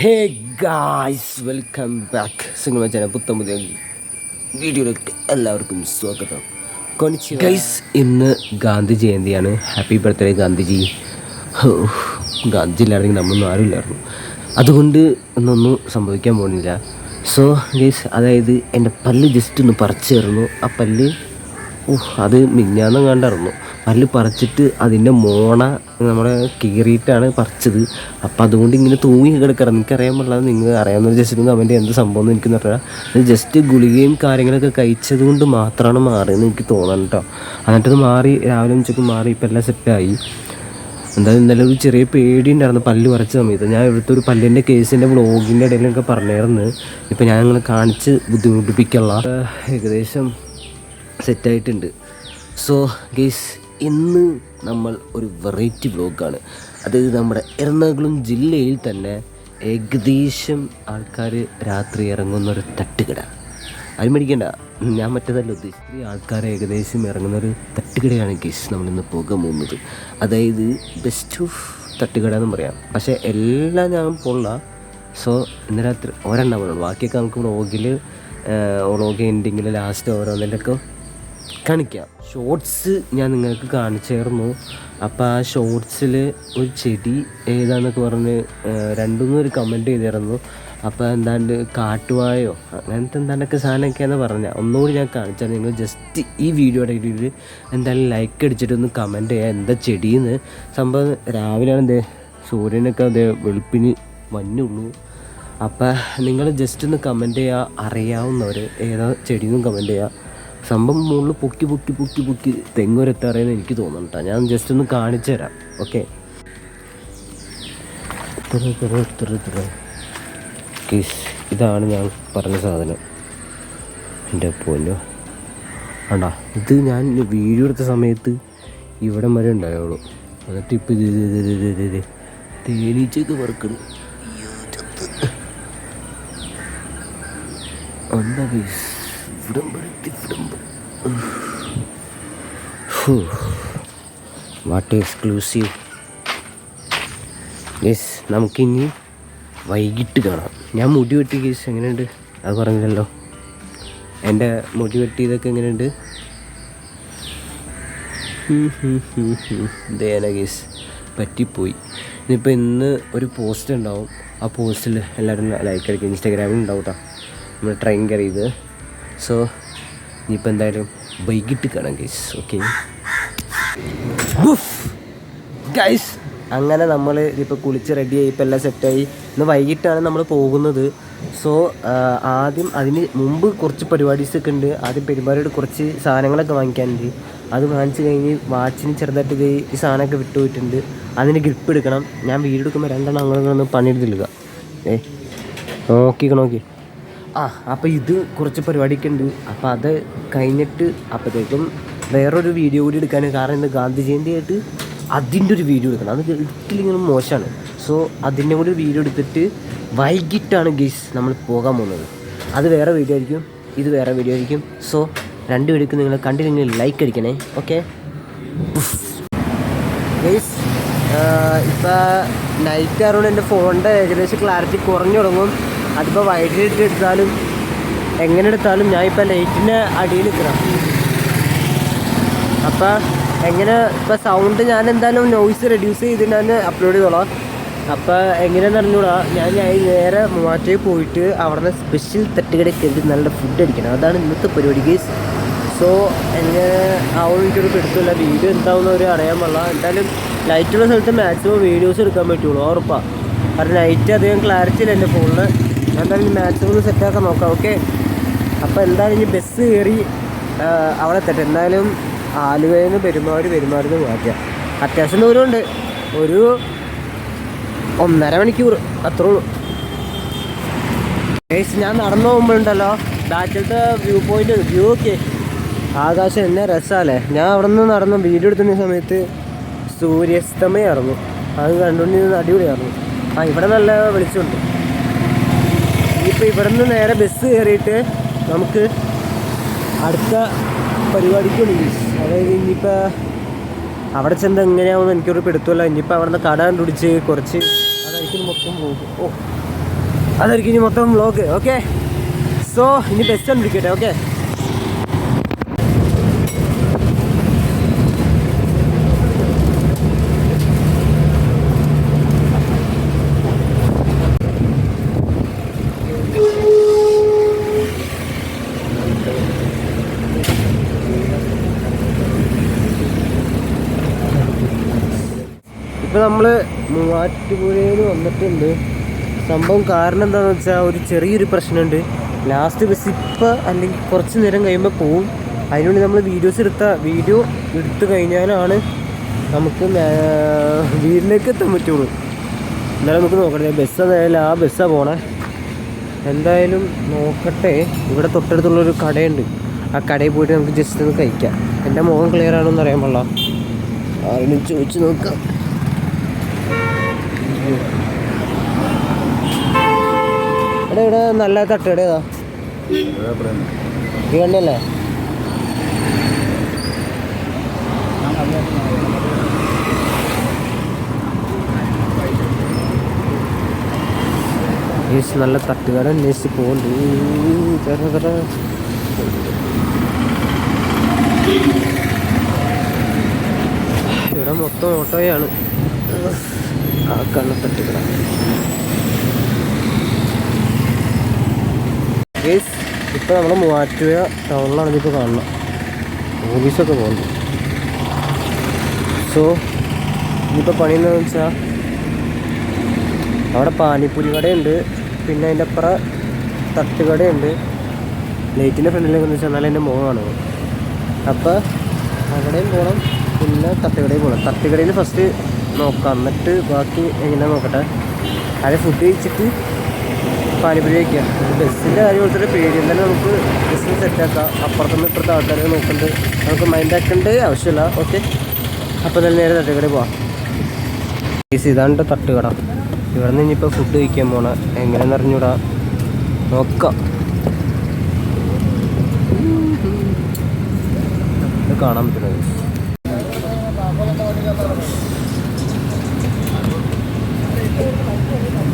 Hey guys welcome back. Single channel പുത്തം പുതിയ വീഡിയോയിലേക്ക് എല്ലാവർക്കും സ്വാഗതം. ഗൈസ് ഇന്ന് ഗാന്ധി ജയന്തിയാണ്. Happy birthday Gandhiji. ഹോ ഗാന്ധി ഇല്ലായിരുന്നെങ്കിൽ നമ്മളൊന്നും ആരുമില്ലായിരുന്നു അതുകൊണ്ട് ഇന്നൊന്നും സംഭവിക്കാൻ പോകുന്നില്ല. സോ ഗൈസ് അതായത് എന്റെ പല്ല് ജസ്റ്റ് ഒന്ന് പറിച്ചേർന്നു ആ പല്ല് ഓഹ് അത് മിഞ്ഞാന്നും കണ്ടായിരുന്നു. പല്ല് പറിച്ചിട്ട് അതിന്റെ മോണ നമ്മുടെ കീറിയിട്ടാണ് പറിച്ചത്. അപ്പം അതുകൊണ്ട് ഇങ്ങനെ തൂങ്ങി കിടക്കണം എനിക്കറിയാൻ പാടില്ല നിങ്ങൾ അറിയാവുന്ന ജസ്റ്റ് അവന്റെ എന്ത് സംഭവം എന്ന് എനിക്ക് അറിയാം. അത് ജസ്റ്റ് ഗുളികയും കാര്യങ്ങളൊക്കെ കഴിച്ചത് കൊണ്ട് മാത്രമാണ് മാറിയെന്ന് എനിക്ക് തോന്നണം കേട്ടോ എന്നിട്ടത് മാറി രാവിലെ ഉച്ചയ്ക്ക് മാറി ഇപ്പം എല്ലാം സെറ്റായി എന്തായാലും ഇന്നലെ ഒരു ചെറിയ പേടി ഉണ്ടായിരുന്നു. പല്ല് പറിച്ച സമയത്ത്. ഞാൻ ഇവിടുത്തെ ഒരു പല്ലിന്റെ കേസിന്റെ വ്ളോഗിന്റെ ഇടയിലൊക്കെ പറഞ്ഞായിരുന്നു. ഇപ്പം ഞാൻ അങ്ങനെ കാണിച്ച് ബുദ്ധിമുട്ടിപ്പിക്കുള്ള ഏകദേശം സെറ്റായിട്ടുണ്ട് സോ ഗെയ്സ് ഇന്ന് നമ്മൾ ഒരു വെറൈറ്റി ബ്ലോഗാണ് അതായത് നമ്മുടെ എറണാകുളം ജില്ലയിൽ തന്നെ ഏകദേശം ആൾക്കാർ രാത്രി ഇറങ്ങുന്ന ഒരു തട്ടുകട. അത് മേടിക്കണ്ട. ഞാൻ മറ്റേതല്ല ഉദ്ദേശിച്ചത്. ആൾക്കാർ ഏകദേശം ഇറങ്ങുന്ന ഒരു തട്ടുകടയാണ് ഗെയ്സ് നമ്മളിന്ന് പോകാൻ പോകുന്നത്. അതായത് ബെസ്റ്റ് ഓഫ് തട്ടുകട എന്ന് പറയാം. പക്ഷേ എല്ലാം ഞാൻ പോള സോ ഇന്ന് രാത്രി ഒരെണ്ണം വേണം ബാക്കിയൊക്കെ നമുക്ക് വ്ളോഗിൽ വ്ളോഗ് എൻഡിങ്ങിൽ ലാസ്റ്റ് ഓരോന്നിന്റെയൊക്കെ കാണിക്കാം. ഷോർട്സ് ഞാൻ നിങ്ങൾക്ക് കാണിച്ചായിരുന്നു അപ്പോൾ ആ ഷോർട്സിൽ ഒരു ചെടി ഏതാണെന്നൊക്കെ പറഞ്ഞ് രണ്ടുമൂന്ന് ഒരു കമന്റ് ചെയ്തിരുന്നു അപ്പോൾ എന്താണ്ട് കാട്ടുവായോ? അങ്ങനത്തെ എന്താണ്ടൊക്കെ സാധനമൊക്കെയാണെന്ന് പറഞ്ഞാൽ ഒന്നുകൂടി ഞാൻ കാണിച്ചാൽ നിങ്ങൾ ജസ്റ്റ് ഈ വീഡിയോയുടെ ഇടയിൽ എന്തായാലും ലൈക്ക് അടിച്ചിട്ടൊന്ന് കമന്റ് ചെയ്യുക എന്താ ചെടിയെന്ന് സംഭവം രാവിലെയാണ് എന്തേ സൂര്യനൊക്കെ അതേ വെളുപ്പിന് മഞ്ഞുള്ളൂ അപ്പം നിങ്ങൾ ജസ്റ്റ് ഒന്ന് കമന്റ് ചെയ്യുക അറിയാവുന്നവർ ഏതാ ചെടിയെന്നും കമന്റ് ചെയ്യുക സംഭവം മുകളിൽ പൊക്കി പൊക്കി പൊക്കി പൊക്കി തെങ്ങൊരെത്താറേന്ന് എനിക്ക് തോന്നുന്നു കേട്ടോ ഞാൻ ജസ്റ്റ് ഒന്ന് കാണിച്ചു തരാം. ഓക്കെ കിസ് ഇതാണ് ഞാൻ പറഞ്ഞ സാധനം. എന്റെ പോലോ ആണ്ടാ ഇത് ഞാൻ വീഡിയോ എടുത്ത സമയത്ത് ഇവിടം വരെ ഉണ്ടായുള്ളൂ. എന്നിട്ട് ഇപ്പം ഇത് ഇത് ഇത് ഇത് വറുക്കണം എന്താ ഗൈസ് വാട്ട് എക്സ്ക്ലൂസീവ് യെസ് നമുക്കിനി വൈകിട്ട് കാണാം. ഞാൻ മുടി വെട്ടി കേസ് എങ്ങനെയുണ്ട്? അത് പറഞ്ഞില്ലല്ലോ. എന്റെ മുടി വെട്ടിയതൊക്കെ എങ്ങനെയുണ്ട്? ദേന കേസ് പറ്റിപ്പോയി. ഇനിയിപ്പോൾ ഇന്ന് ഒരു പോസ്റ്റ് ഉണ്ടാവും. ആ പോസ്റ്റിൽ എല്ലാവരും ലൈക്ക് അടിക്കും ഇൻസ്റ്റാഗ്രാമിൽ ഉണ്ടാവും കേട്ടോ നമ്മൾ ട്രെയിൻ കയറിയത് സോ ഇനിയിപ്പോൾ എന്തായാലും വൈകിട്ട് കാണാം ഗൈസ് ഓക്കെ ഗൈസ് അങ്ങനെ നമ്മൾ ഇപ്പോൾ കുളിച്ച് റെഡിയായി ഇപ്പോൾ എല്ലാം സെറ്റായി ഇന്ന് വൈകിട്ടാണ് നമ്മൾ പോകുന്നത്. സോ ആദ്യം അതിന് മുമ്പ് കുറച്ച് പരിപാടീസ് ഒക്കെ ഉണ്ട്. ആദ്യം പെരുമാറിയോട് കുറച്ച് സാധനങ്ങളൊക്കെ വാങ്ങിക്കാനുണ്ട്. അത് വാങ്ങിച്ച് കഴിഞ്ഞ് വാച്ചിന് ചെറുതായിട്ട് ഇത് ഈ സാധനമൊക്കെ വിട്ടുപോയിട്ടുണ്ട് അതിന് ഗ്രിപ്പ് എടുക്കണം. ഞാൻ വീട് എടുക്കുമ്പോൾ രണ്ടെണ്ണം അങ്ങനെ ഒന്ന് പണിയെടുത്തില്ല ഏ? നോക്കിക്കോ നോക്കി. ആ അപ്പോൾ ഇത് കുറച്ച് പരിപാടിയൊക്കെ ഉണ്ട്. അപ്പോൾ അത് കഴിഞ്ഞിട്ട് അപ്പോഴത്തേക്കും വേറൊരു വീഡിയോ കൂടി എടുക്കാനും. കാരണം ഇന്ന് ഗാന്ധി ജയന്തി ആയിട്ട് അതിന്റെ ഒരു വീഡിയോ എടുക്കണം. അത് ഒരിക്കലും മോശമാണ്. സോ അതിന്റെ കൂടി ഒരു വീഡിയോ എടുത്തിട്ട് വൈകിട്ടാണ് ഗെയ്സ് നമ്മൾ പോകാൻ പോകുന്നത്. അത് വേറെ വീഡിയോ ആയിരിക്കും. ഇത് വേറെ വീഡിയോ ആയിരിക്കും. സോ രണ്ട് വീഡിയോക്ക് നിങ്ങൾ കണ്ടില്ലെങ്കിൽ ലൈക്ക് അടിക്കണേ. ഓക്കെ ഗെയ്സ് ഇപ്പോൾ നൈറ്റ് ആയതുകൊണ്ട് എന്റെ ഫോണിന്റെ ഏകദേശം ക്ലാരിറ്റി കുറഞ്ഞു തുടങ്ങും. അതിപ്പോൾ വൈകിട്ട് എടുത്താലും എങ്ങനെ എടുത്താലും ഞാൻ ഇപ്പോൾ ലൈറ്റിന്റെ അടിയിൽ നിൽക്കണം അപ്പോൾ എങ്ങനെ ഇപ്പോൾ സൗണ്ട് ഞാൻ എന്തായാലും നോയ്സ് റെഡ്യൂസ് ചെയ്ത് ഞാൻ അപ്ലോഡ് ചെയ്തോളാം. അപ്പോൾ എങ്ങനെയാണെന്ന് അറിഞ്ഞൂടാ? ഞാൻ ഞാൻ നേരെ മൂവാറ്റയിൽ പോയിട്ട് അവിടുന്ന് സ്പെഷ്യൽ തട്ടുകടയിൽ കയറി നല്ല ഫുഡ് അടിക്കണം. അതാണ് ഇന്നത്തെ പരിപാടി കേസ് സോ എങ്ങനെ ആവും വീട്ടിൽ എടുത്തില്ല. വീഡിയോ എന്താവുന്ന ഒരു അറിയാൻ പാടില്ല. എന്തായാലും ലൈറ്റുള്ള സ്ഥലത്ത് മാക്സിമം വീഡിയോസ് എടുക്കാൻ പറ്റുള്ളൂ. ഉറപ്പാണ് കാരണം ലൈറ്റ് അധികം ക്ലാരിറ്റി ഇല്ല എന്റെ ഫോണിൽ എന്തായാലും മാക്സിമം സെറ്റാക്കാൻ നോക്കാം ഓക്കെ അപ്പോൾ എന്തായാലും ഇനി ബസ് കയറി അവിടെ എത്തട്ടെ. എന്തായാലും ആലുവയിൽ നിന്ന് പെരുമാറി പെരുമാറി മാറ്റാം അത്യാവശ്യം ദൂരമുണ്ട്. ഒരു ഒന്നര മണിക്കൂർ അത്രേ ഉള്ളൂ. ഞാൻ നടന്നു പോകുമ്പോഴുണ്ടല്ലോ. ബാക്കിലത്തെ വ്യൂ പോയിന്റ് വ്യൂ ഒക്കെ ആകാശം എന്നെ രസമല്ലേ ഞാൻ അവിടെ നിന്ന് നടന്നു വീഡിയോ എടുക്കുന്ന സമയത്ത് സൂര്യാസ്തമയമായിരുന്നു അത് കണ്ടുകൊണ്ടിരുന്ന അടിപൊളിയായിരുന്നു. ആ ഇവിടെ നല്ല വെളിച്ചമുണ്ട്. ഇനിയിപ്പോൾ ഇവിടെ നിന്ന് നേരെ ബസ് കയറിയിട്ട് നമുക്ക് അടുത്ത പരിപാടിക്ക് വിളിക്കും അതായത് ഇനിയിപ്പോൾ അവിടെ ചെന്ന് എങ്ങനെയാവുമെന്ന് എനിക്കൊരു പെടുത്തുമല്ല. ഇനിയിപ്പോൾ അവിടെ നിന്ന് കട കണ്ടുപിടിച്ച് കുറച്ച് അത് അതായിരിക്കും മൊത്തം പോകും ഓ അതായിരിക്കും ഇനി മൊത്തം വ്ലോഗ് ഓക്കെ സോ ഇനി ബസ് കണ്ടുപിടിക്കട്ടെ. ഓക്കെ ഇപ്പൊ നമ്മൾ മൂവാറ്റുപുഴയിൽ വന്നിട്ടുണ്ട്. സംഭവം കാരണം എന്താണെന്ന് വെച്ചാൽ ഒരു ചെറിയൊരു പ്രശ്നമുണ്ട് ലാസ്റ്റ് ബസ് ഇപ്പം അല്ലെങ്കിൽ കുറച്ച് നേരം കഴിയുമ്പോൾ പോവും. അതിനുവേണ്ടി നമ്മൾ വീഡിയോസ് എടുത്ത വീഡിയോ എടുത്തു കഴിഞ്ഞാലാണ് നമുക്ക് വീട്ടിലേക്ക് എത്താൻ പറ്റുള്ളൂ. എന്നാലും നമുക്ക് നോക്കട്ടെ ബസ് എന്തായാലും ആ ബസ്സാണ് പോണേ. എന്തായാലും നോക്കട്ടെ. ഇവിടെ തൊട്ടടുത്തുള്ളൊരു കടയുണ്ട്. ആ കടയിൽ പോയിട്ട് നമുക്ക് ജസ്റ്റ് ഒന്ന് കഴിക്കാം. എന്റെ മുഖം ക്ലിയർ ആണോ എന്ന് അറിയാൻ പാടില്ല. ആരോടും ചോദിച്ചു നോക്കാം. എടാ ഇവിടെ നല്ല തട്ടുകട ഏതാ? ഈ കണ്ണല്ലേ നല്ല തട്ടുകട അന്വേഷിച്ച് പോകുന്നുണ്ട്. ഇവിടെ മൊത്തം ഓട്ടോയാണ്. ആ കണ്ണ തട്ടുകട ഗേസ് ഇപ്പോൾ നമ്മൾ മൂവാറ്റുപുഴ ടൗണിലാണ് ഇതിപ്പോൾ കാണുന്നത് ഓഫീസൊക്കെ പോകുന്നു. സോ ഇനിയിപ്പോൾ പണി എന്താണെന്ന് വെച്ചാൽ അവിടെ പാനിപ്പൂരി കടയുണ്ട് പിന്നെ അതിന്റെ അപ്പുറം തട്ടുകടയുണ്ട് ലൈറ്റിന്റെ ഫ്രണ്ടിലേക്ക് എന്ന് വെച്ചാൽ എന്റെ മുഖമാണ് അപ്പോൾ അവിടെയും പോകണം പിന്നെ തട്ടുകടയിൽ പോകണം തട്ടുകടയിൽ ഫസ്റ്റ് നോക്കാം. എന്നിട്ട് ബാക്കി എങ്ങനെ നോക്കട്ടെ? അതിൽ ഫുഡ് കഴിച്ചിട്ട് പാനിപ്പൂരി കഴിക്കാം ബസ്സിന്റെ കാര്യം കൊടുത്തിട്ട് പേടി. എന്തായാലും നമുക്ക് ബസ്സിന് സെറ്റാക്കാം അപ്പുറത്തുനിന്ന് ഇപ്പുറത്തെ ആൾക്കാരെ നോക്കുന്നുണ്ട് നമുക്ക് മൈൻഡ് ആക്കേണ്ട. ആവശ്യമില്ല. ഓക്കെ അപ്പോൾ തന്നെ നേരെ തട്ടുകടയിൽ പോവാം. ഈ ഇതാണ്ട് തട്ടുകട. ഇവിടെ നിന്ന് ഇനിയിപ്പോൾ ഫുഡ് കഴിക്കാൻ പോണ. എങ്ങനെയാണെന്ന് അറിഞ്ഞൂടാ. നോക്കാം. കാണാൻ പറ്റുന്നത്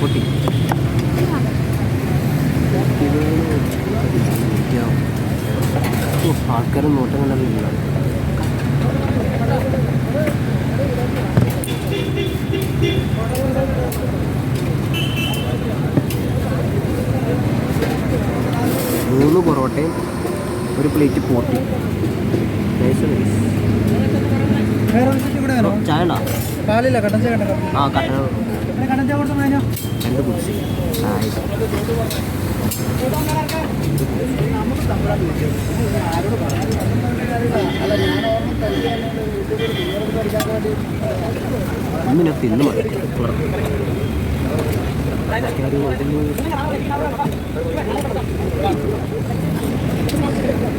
പൊട്ടി ആൾക്കാരും നോട്ടം കണ്ടല്ലോ മൂന്ന് പൊറോട്ടയും ഒരു പ്ലേറ്റ് നൈസ് ചായ ഉണ്ടോ? പാലില്ല കട്ടൻ ചായ കട്ടൻ ആ കട്ടന കട്ടൻ ചായ കൊടുത്ത മേനോ? രണ്ട് കുടിച്ച്. ചായ. ഇന്നിനെ തിന്നു മതി Thank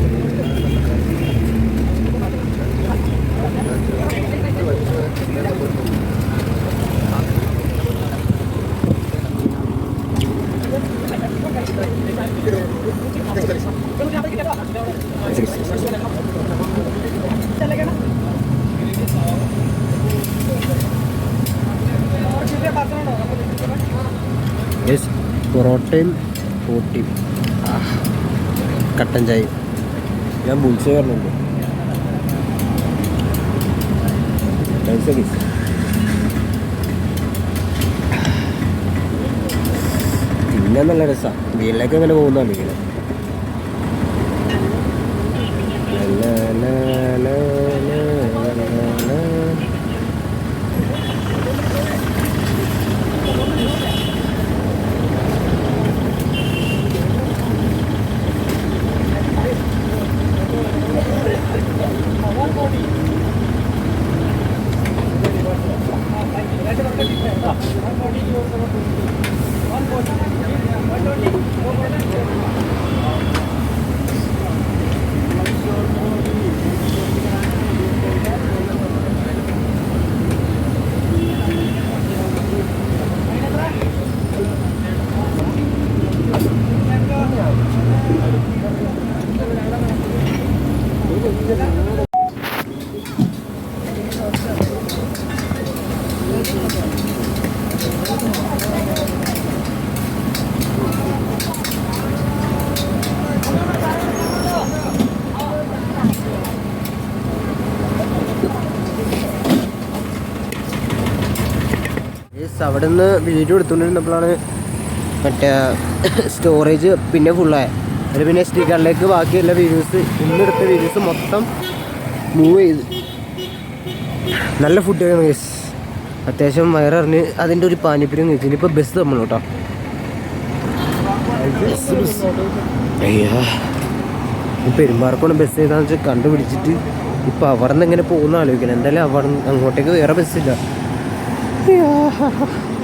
you. യെസ് പൊറോട്ടയും പൂട്ടിയും കട്ടൻ ചായയും. ഞാൻ ബുൾസേ പറഞ്ഞിട്ടുണ്ട്. പിന്നെ നല്ല രസമാണ് വീട്ടിലേക്ക് അങ്ങനെ പോകുന്നതാണ് ഇങ്ങനെ അവിടെ നിന്ന് വീഡിയോ എടുത്തുകൊണ്ടിരുന്നപ്പോഴാണ് മറ്റേ സ്റ്റോറേജ് പിന്നെ ഫുള്ളായ അതിൽ പിന്നെ എസ് ഡി കാർഡിലേക്ക് ബാക്കിയുള്ള വീഡിയോസ് ഇന്നെടുത്ത വീഡിയോസ് മൊത്തം മൂവ് ചെയ്ത്. നല്ല ഫുഡായിരുന്നു ഗേസ് അത്യാവശ്യം വയറിഞ്ഞ് അതിന്റെ ഒരു പാനിപ്പുരം കഴിച്ചു. ഇനിയിപ്പോൾ ബസ് തമ്മിൽ കേട്ടോ ഈ പെരുമ്പാറക്കോണ് ബസ് ഏതാണെന്ന് വെച്ചാൽ കണ്ടുപിടിച്ചിട്ട് ഇപ്പോൾ അവിടെ നിന്ന് എങ്ങനെ പോകുന്ന ആലോചിക്കണം. എന്തായാലും അവിടെ അങ്ങോട്ടേക്ക് വേറെ ബസ്സില്ല.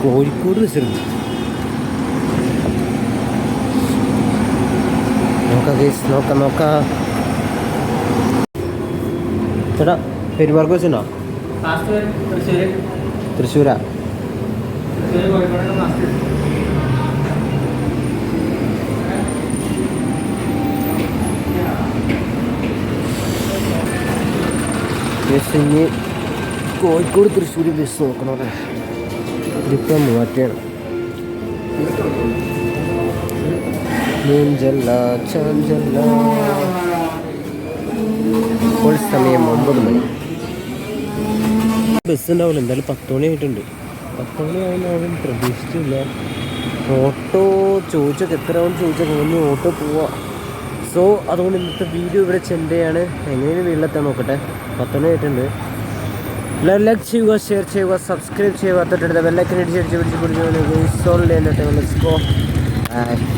കോഴിക്കോട് ബസ്സുണ്ട് നോക്കാം കേസ് നോക്കാം നോക്കാം. ചേട്ടാ പെരുമാർക്ക് ബസ്സുണ്ടോ തൃശ്ശൂരാ ഇനി കോഴിക്കോട് തൃശ്ശൂർ ബസ് നോക്കണോടെ ഇതിപ്പം മാറ്റിയാണ് ഇപ്പോൾ സമയം ഒമ്പത് മണി. ബസ് ഉണ്ടാവില്ല എന്തായാലും പത്ത് മണി ആയിട്ടുണ്ട്. പത്ത് മണി ആയാലും പ്രതീക്ഷിച്ചില്ല. ഓട്ടോ ചോദിച്ചൊക്കെ എത്ര ആവും ചോദിച്ചൊക്കെ ഒന്ന് ഓട്ടോ പോവാ. സോ അതുകൊണ്ട് ഇന്നത്തെ വീഡിയോ ഇവിടെ ചെണ്ടയാണ് എങ്ങനെയാണ് വീട്ടിലെത്താൻ നോക്കട്ടെ. പത്ത് മണി ആയിട്ടുണ്ട്. ലൈക്ക് ചെയ്യുക ഷെയർ ചെയ്യുക സബ്സ്ക്രൈബ് ചെയ്യുക തൊട്ടടുത്ത ബെല്ലൈക്കൻ അടിച്ച് പിടിച്ച് പിടിച്ച് സോൾഡ് എന്റെ ലെറ്റ്സ് ഗോ ബൈ